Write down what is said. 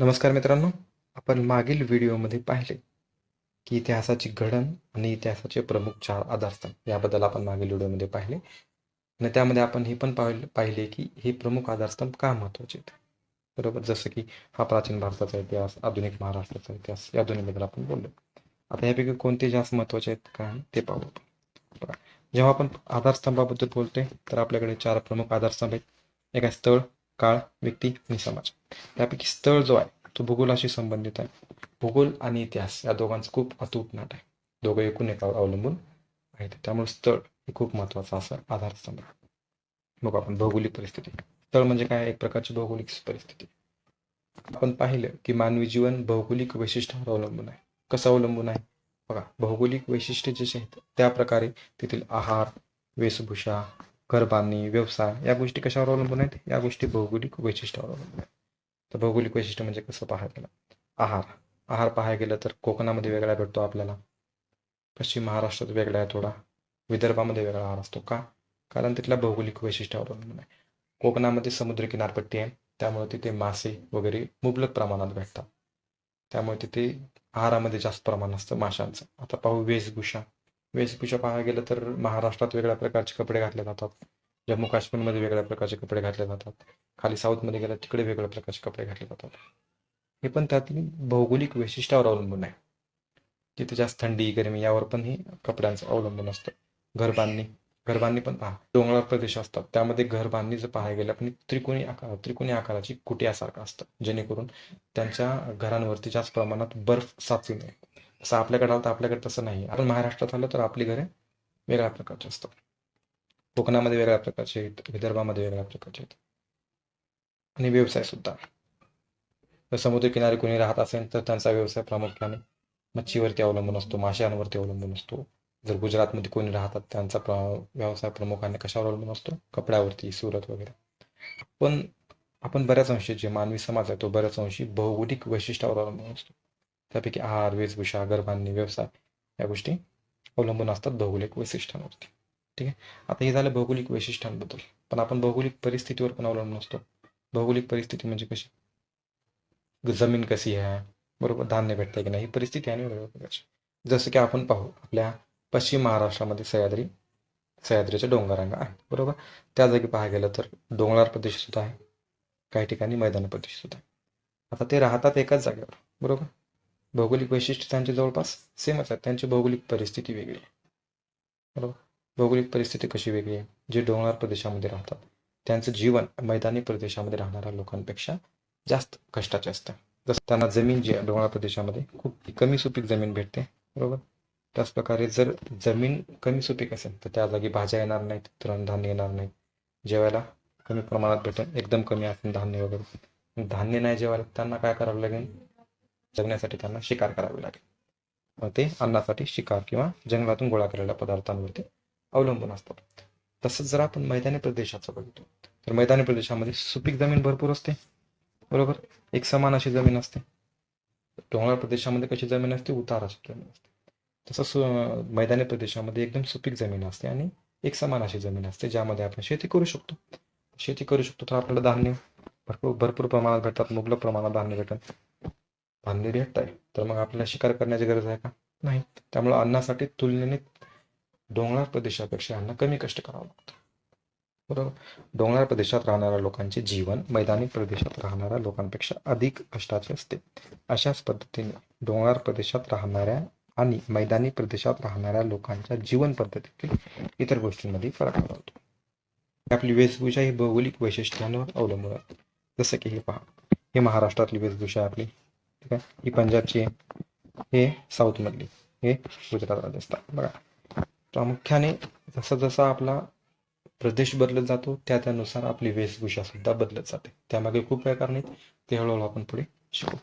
नमस्कार मित्रांनो आपण मागील व्हिडिओमध्ये पाहिले की इतिहासाची घडण आणि इतिहासाचे प्रमुख चार आधारस्तंभ याबद्दल आपण मागील व्हिडिओमध्ये पाहिले. आणि त्यामध्ये आपण हे पण पाहिले पाहिले की हे प्रमुख आधारस्तंभ का महत्त्वाचे आहेत? बरोबर? जसं की हा प्राचीन भारताचा इतिहास आधुनिक महाराष्ट्राचा इतिहास या दोन्हीबद्दल आपण बोललो. आता यापैकी कोणते जास्त महत्त्वाचे आहेत का ते पाहू बघा जेव्हा आपण आधारस्तंभाबद्दल बोलतोय तर आपल्याकडे चार प्रमुख आधारस्तंभ आहेत. एक आहे स्थळ काळ व्यक्ती आणि समाज. त्यापैकी स्थळ जो आहे तो भूगोलाशी संबंधित आहे. भूगोल आणि इतिहास या दोघांचं खूप अतूट नाट आहे. दोघं एकूण एकावर अवलंबून आहेत. त्यामुळे स्थळ हे खूप महत्वाचं असं आधारस्तंभ आहे. बघू आपण भौगोलिक परिस्थिती. स्थळ म्हणजे काय? एक प्रकारची भौगोलिक परिस्थिती. आपण पाहिलं की मानवी जीवन भौगोलिक वैशिष्ट्यावर अवलंबून आहे. कसं अवलंबून आहे? बघा भौगोलिक वैशिष्ट्ये जशी आहेत त्या प्रकारे तेथील आहार वेशभूषा घरबांधणी व्यवसाय या गोष्टी कशावर अवलंबून आहेत? या गोष्टी भौगोलिक वैशिष्ट्यावर अवलंबून आहेत. तर भौगोलिक वैशिष्ट्य म्हणजे कसं पाहायला गेलं? आहार. आहार पाहायला गेलं तर कोकणामध्ये वेगळा भेटतो आपल्याला. पश्चिम महाराष्ट्रात वेगळा आहे थोडा. विदर्भामध्ये वेगळा आहार असतो का? कारण तिथल्या भौगोलिक वैशिष्ट्यावर अवलंबून आहे. कोकणामध्ये समुद्र किनारपट्टी आहे. त्यामुळे तिथे मासे वगैरे मुबलक प्रमाणात भेटतात. त्यामुळे तिथे आहारामध्ये जास्त प्रमाण असतं माशांचं. आता पाहू वेशभूषा. वेशभूषा पाहायला गेलं तर महाराष्ट्रात वेगळ्या प्रकारचे कपडे घातले जातात. जम्मू काश्मीरमध्ये वेगळ्या प्रकारचे कपडे घातले जातात. खाली साऊथमध्ये गेलं तिकडे वेगळ्या प्रकारचे कपडे घातले जातात. हे पण त्यातील भौगोलिक वैशिष्ट्यावर अवलंबून आहे. तिथे जास्त थंडी गरमी यावर पण हे कपड्यांचं अवलंबून असतं. घरबांधणी घरबांधणी पण पहा. डोंगराळ प्रदेश असतात. त्यामध्ये घरबांधणी जर पाहायला गेलं पण त्रिकोणी आकार त्रिकोणी आकाराची कुटियासारखं असतं. जेणेकरून त्यांच्या घरांवरती जास्त प्रमाणात बर्फ साचू नये. तसं आपल्याकडे आलं तर आपल्याकडे तसं नाही. आपण महाराष्ट्रात आलं तर आपली घरे वेगळ्या प्रकारची असतात. कोकणामध्ये वेगळ्या प्रकारचे आहेत विदर्भामध्ये वेगळ्या प्रकारचे आहेत. आणि व्यवसाय सुद्धा. जर समुद्रकिनारी कोणी राहत असेल तर त्यांचा व्यवसाय प्रामुख्याने मच्छीवरती अवलंबून असतो माशांवरती अवलंबून असतो. जर गुजरातमध्ये कोणी राहतात त्यांचा प्र व्यवसाय प्रमुखाने कशावर अवलंबून असतो? कपड्यावरती सुरत वगैरे. पण आपण बऱ्याच अंशी जे मानवी समाज आहे तो बऱ्याच अंशी भौगोलिक वैशिष्ट्यावर अवलंबून असतो. त्यापैकी आहार वेशभूषा गर्भांनी व्यवसाय या गोष्टी अवलंबून असतात भौगोलिक वैशिष्ट्यांवरती. ठीक आहे? आता हे झालं भौगोलिक वैशिष्ट्यांबद्दल. पण आपण भौगोलिक परिस्थितीवर पण अवलंबून असतो. भौगोलिक परिस्थिती म्हणजे कशी? जमीन कशी आहे? बरोबर? धान्य भेटतं की नाही? ही परिस्थिती आहे वेगवेगळ्या प्रकारची. जसं की आपण पाहू आपल्या पश्चिम महाराष्ट्रामध्ये सह्याद्री सह्याद्रीच्या डोंगरांगा आहेत बरोबर? त्या जागी पाहायला गेलं तर डोंगराळ प्रदेश सुद्धा आहे. काही ठिकाणी मैदानी प्रदेश सुद्धा आहे. आता ते राहतात एकाच जागेवर. बरोबर? भौगोलिक वैशिष्ट्य त्यांचे जवळपास सेमच आहेत. त्यांची भौगोलिक परिस्थिती वेगळी आहे. बरोबर? भौगोलिक परिस्थिती कशी वेगळी आहे? जे डोंगराळ प्रदेशामध्ये राहतात. त्यांचं जीवन मैदानी प्रदेशामध्ये राहणाऱ्या लोकांपेक्षा जास्त कष्टाचे असतं. जसं त्यांना जमीन जी डोंगराळ प्रदेशामध्ये खूप कमी सुपीक जमीन भेटते. बरोबर? त्याचप्रकारे जर जमीन कमी सुपीक असेल तर त्या जागी भाज्या येणार नाहीत तृणधान्य येणार नाहीत. जेवायला कमी प्रमाणात भेटेल एकदम कमी असेल धान्य वगैरे. धान्य नाही जेवायला त्यांना काय करावं लागेल? जगण्यासाठी त्यांना शिकार करावी लागेल. मग ते अन्नासाठी शिकार किंवा जंगलातून गोळा केलेल्या पदार्थांवरती अवलंबून असतात. तसंच जर आपण मैदानी प्रदेशाचं बघतो तर मैदानी प्रदेशामध्ये सुपीक जमीन भरपूर असते. बरोबर? एक समान अशी जमीन असते. डोंगराळ प्रदेशामध्ये कशी जमीन असते? उतार अशी जमीन असते. तसंच मैदानी प्रदेशामध्ये एकदम सुपीक जमीन असते आणि एक समान अशी जमीन असते ज्यामध्ये आपण शेती करू शकतो. शेती करू शकतो तर आपल्याला धान्य भरपूर भरपूर प्रमाणात भेटतात मुबलक प्रमाणात धान्य भेटतात. धान्य भेटत आहे तर मग आपल्याला शिकार करण्याची गरज आहे का? नाही. त्यामुळे अन्नासाठी तुलनेने डोंगराळ प्रदेशापेक्षा यांना कमी कष्ट करावं लागतं. बरोबर? डोंगराळ प्रदेशात राहणाऱ्या लोकांचे जीवन मैदानी प्रदेशात राहणाऱ्या लोकांपेक्षा अधिक कष्टाचे असते. अशाच पद्धतीने डोंगराळ प्रदेशात राहणाऱ्या आणि मैदानी प्रदेशात राहणाऱ्या लोकांच्या जीवन पद्धतीतील इतर गोष्टींमध्ये फरक आढळतो आपली वेशभूषा ही भौगोलिक वैशिष्ट्यांवर अवलंबून आहे जसं की हे पहा. हे महाराष्ट्रातली वेशभूषा आपली. ठीक आहे? ही पंजाबची आहे. हे साऊथमधली. हे गुजरात राजस्थान बघा. प्रामुख्याने जसं जसा आपला प्रदेश बदलत जातो त्या त्यानुसार आपली वेशभूषा सुद्धा बदलत जाते. त्यामागे खूप काय कारण आहेत. ते हळूहळू आपण पुढे शिकू.